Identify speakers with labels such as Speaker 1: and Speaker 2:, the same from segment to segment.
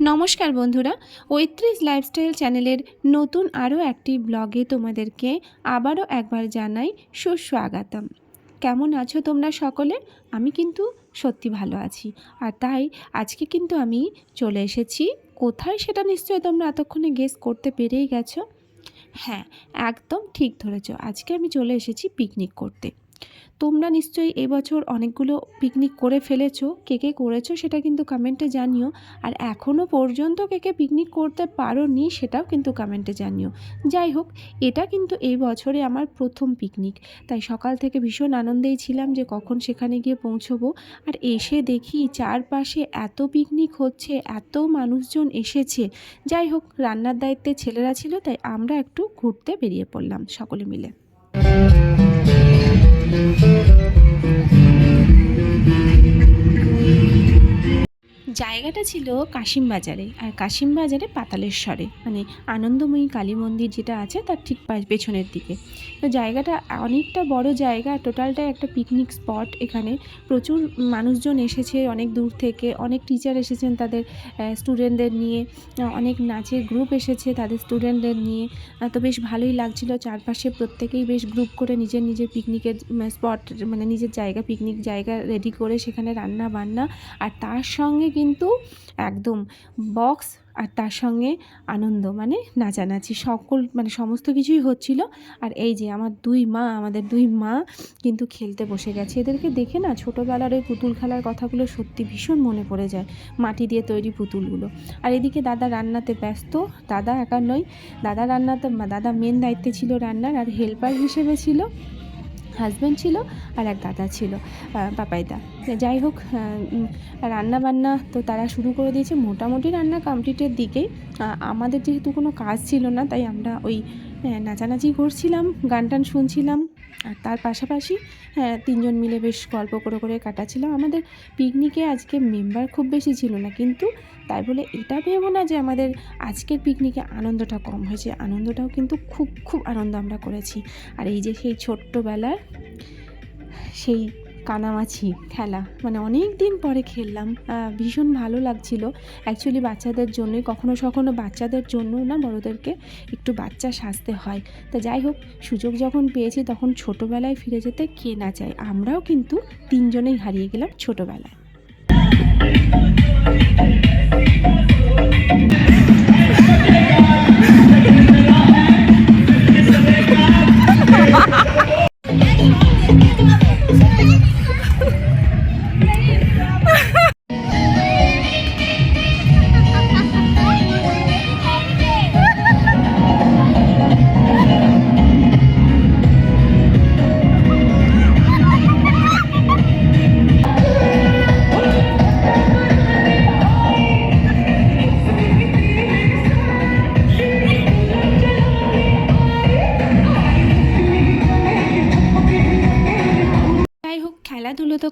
Speaker 1: নমস্কার বন্ধুরা, ঐত্রিশ লাইফস্টাইল চ্যানেলের নতুন আরও একটি ব্লগে তোমাদেরকে আবারও একবার জানাই সুস্বাগতম। কেমন আছো তোমরা সকলে? আমি কিন্তু সত্যি ভালো আছি। আর তাই আজকে কিন্তু আমি চলে এসেছি। কোথায় সেটা নিশ্চয়ই তোমরা এতক্ষণে গেস করতে পেরেই গেছো? হ্যাঁ একদম ঠিক ধরেছ। আজকে আমি চলে এসেছি পিকনিক করতে। তোমরা নিশ্চয়ই এবছর অনেকগুলো পিকনিক করে ফেলেছো। কে কে করেছ সেটা কিন্তু কমেন্টে জানিও। আর এখনও পর্যন্ত কে কে পিকনিক করতে পারো নি সেটাও কিন্তু কমেন্টে জানিও। যাই হোক, এটা কিন্তু এই বছরে আমার প্রথম পিকনিক তাই সকাল থেকে ভীষণ আনন্দেই ছিলাম যে কখন সেখানে গিয়ে পৌঁছবো। আর এসে দেখি চারপাশে এত পিকনিক হচ্ছে, এত মানুষজন এসেছে। যাই হোক, রান্নার দায়িত্বে ছেলেরা ছিল, তাই আমরা একটু ঘুরতে বেরিয়ে পড়লাম সকলে মিলে। Thank you. জায়গাটা ছিল কাশিমবাজারে, আর কাশিমবাজারে পাতালেশ্বরে মানে আনন্দময়ী কালী মন্দির যেটা আছে তার ঠিক পেছনের দিকে। তো জায়গাটা অনেকটা বড় জায়গা, টোটালটাই একটা পিকনিক স্পট এখানে। প্রচুর মানুষজন এসেছে অনেক দূর থেকে, অনেক টিচার এসেছেন তাদের স্টুডেন্টদের নিয়ে অনেক নাচের গ্রুপ এসেছে তাদের স্টুডেন্টদের নিয়ে। তো বেশ ভালোই লাগছিল চারপাশে প্রত্যেকেই বেশ গ্রুপ করে নিজের নিজের পিকনিকের স্পট মানে নিজের জায়গা পিকনিক জায়গা রেডি করে সেখানে রান্না বান্না আর তার সঙ্গে কিন্তু একদম বক্স আর তার সঙ্গে আনন্দ মানে নাচানাচি, সকল মানে সমস্ত কিছুই হচ্ছিল। আর এই যে আমার দুই মা, আমাদের দুই মা কিন্তু খেলতে বসে গেছে। এদেরকে দেখে না ছোটোবেলার ওই পুতুল খেলার কথাগুলো সত্যি ভীষণ মনে পড়ে যায়, মাটি দিয়ে তৈরি পুতুলগুলো। আর এদিকে দাদা রান্নাতে ব্যস্ত, দাদা একা নয়, দাদা রান্নাতে, দাদা মেন দায়িত্বে ছিল রান্নার আর হেল্পার হিসেবে ছিল। হাজব্যান্ড ছিল আর এক দাদা ছিল পাপাইদা। যাই হোক রান্না বান্না তো তারা শুরু করে দিয়েছে। মোটামুটি রান্না কমপ্লিটের দিকেই। আমাদের যেহেতু কোনো কাজ ছিল না, তাই আমরা ওই নাচানাচি করছিলাম গান টান শুনছিলাম। আর তার পাশাপাশি হ্যাঁ তিনজন মিলে বেশ গল্প করে করে কাটাচ্ছিলাম। আমাদের পিকনিকে আজকে মেম্বার খুব বেশি ছিল না, কিন্তু তাই বলে এটা ভেবো না যে আমাদের আজকের পিকনিকে আনন্দটা কম হয়েছে। আনন্দটাও কিন্তু খুব খুব আনন্দ আমরা করেছি। আর এই যে সেই ছোট্টবেলার সেই কানামাছি খেলা। মানে অনেক দিন পরে খেললাম। ভীষণ ভালো লাগছিল। অ্যাকচুয়ালি বাচ্চাদের জন্যই, কখনো কখনো বাচ্চাদের জন্য না, বড়োদেরকে একটু বাচ্চা সাজতে হয়। তা যাই হোক, সুযোগ যখন পেয়েছি তখন ছোটোবেলায় ফিরে যেতে কে না চায়? আমরাও কিন্তু তিনজনেই হারিয়ে গেলাম ছোটোবেলায়।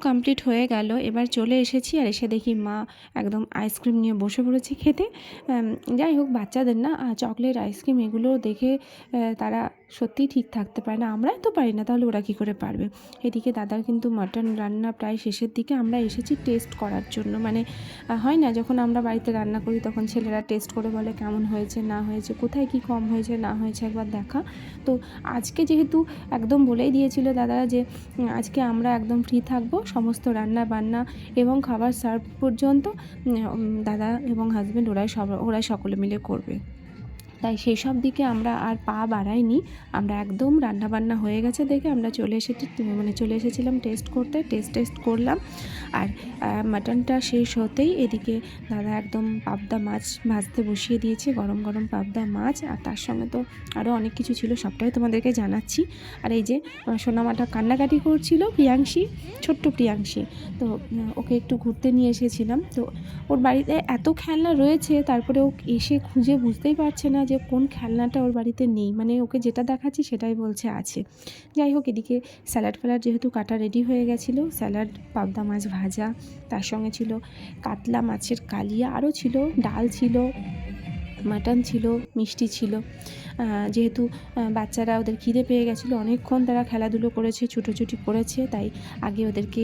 Speaker 1: কমপ্লিট হয়ে গেল। এবার চলে এসেছি আর এসে দেখি মা একদম আইসক্রিম নিয়ে বসে পড়েছে খেতে। যাই হোক, বাচ্চাদের না চকলেট আইসক্রিম এগুলো দেখে তারা সত্যিই ঠিক থাকতে পারে না, আমরাই তো পারি না, তাহলে ওরা কী করে পারবে? এদিকে দাদার কিন্তু মাটন রান্না প্রায় শেষের দিকে, আমরা এসেছি টেস্ট করার জন্য। মানে হয় না, যখন আমরা বাড়িতে রান্না করি, তখন ছেলেরা টেস্ট করে বলে কেমন হয়েছে, না হয়েছে, কোথায় কি কম হয়েছে, না হয়েছে, একবার দেখা। তো আজকে যেহেতু একদম বলেই দিয়েছিল দাদারা যে আজকে আমরা একদম ফ্রি থাকব, সমস্ত রান্না বান্না এবং খাবার সার্ভ পর্যন্ত দাদা এবং হাজব্যান্ড ওরাই সব, ওরাই সকলে মিলে করবে। তাই সেই সব দিকে আমরা আর পা বাড়াইনি। আমরা একদম রান্না বান্না হয়ে গেছে দেখে আমরা চলে এসেছি মানে চলে এসেছিলাম টেস্ট করতে টেস্ট টেস্ট করলাম। আর মাটনটা শেষ হতেই এদিকে দাদা একদম পাবদা মাছ ভাজতে বসিয়ে দিয়েছে, গরম গরম পাবদা মাছ। আর তার সঙ্গে তো আরও অনেক কিছু ছিল, সবটাই তোমাদেরকে জানাচ্ছি। আর এই যে সোনামাটা কান্নাকাটি করছিল প্রিয়াংশী, ছোট্ট প্রিয়াংশী। তো ওকে একটু ঘুরতে নিয়ে এসেছিলাম। তো ওর বাড়িতে এত খেলনা রয়েছে, তারপরে ও এসে খুঁজে বুঝতেই পারছে না যে কোন খেলনাটা ওর বাড়িতে নেই। মানে ওকে যেটা দেখাচ্ছি সেটাই বলছে আছে। যাই হোক, এদিকে স্যালাড ফ্যালাড যেহেতু কাটা রেডি হয়ে গেছিল, স্যালাড, পাবদা মাছ ভাজা, তার সঙ্গে ছিল কাতলা মাছের কালিয়া, আরও ছিল, ডাল ছিল মাটন ছিল, মিষ্টি ছিল। যেহেতু বাচ্চারা ওদের খিদে পেয়ে গেছিল, অনেকক্ষণ তারা খেলাধুলো করেছে, ছুটোছুটি করেছে, তাই আগে ওদেরকে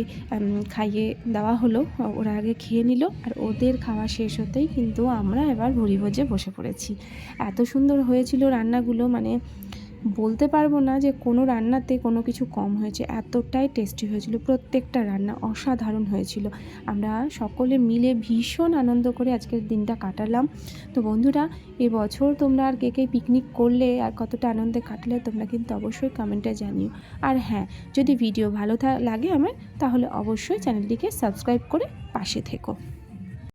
Speaker 1: খাইয়ে দেওয়া হলো, ওরা আগে খেয়ে নিল, আর ওদের খাওয়া শেষ হতেই কিন্তু আমরা এবার ভুড়ি ভোজে বসে পড়েছি। এত সুন্দর হয়েছিল রান্নাগুলো মানে বলতে পারব না যে কোনো রান্নাতে কোনো কিছু কম হয়েছে, এতটাই টেস্টি হয়েছিল, প্রত্যেকটা রান্না অসাধারণ হয়েছিল। আমরা সকলে মিলে ভীষণ আনন্দ করে আজকের দিনটা কাটালাম। তো বন্ধুরা এবছর তোমরা আর কে কে পিকনিক করলে আর কতটা আনন্দে কাটলে তোমরা কিন্তু অবশ্যই কমেন্টে জানিও। আর হ্যাঁ যদি ভিডিও ভালো লাগে আমার, তাহলে অবশ্যই চ্যানেলটিকে সাবস্ক্রাইব করে পাশে থেকো।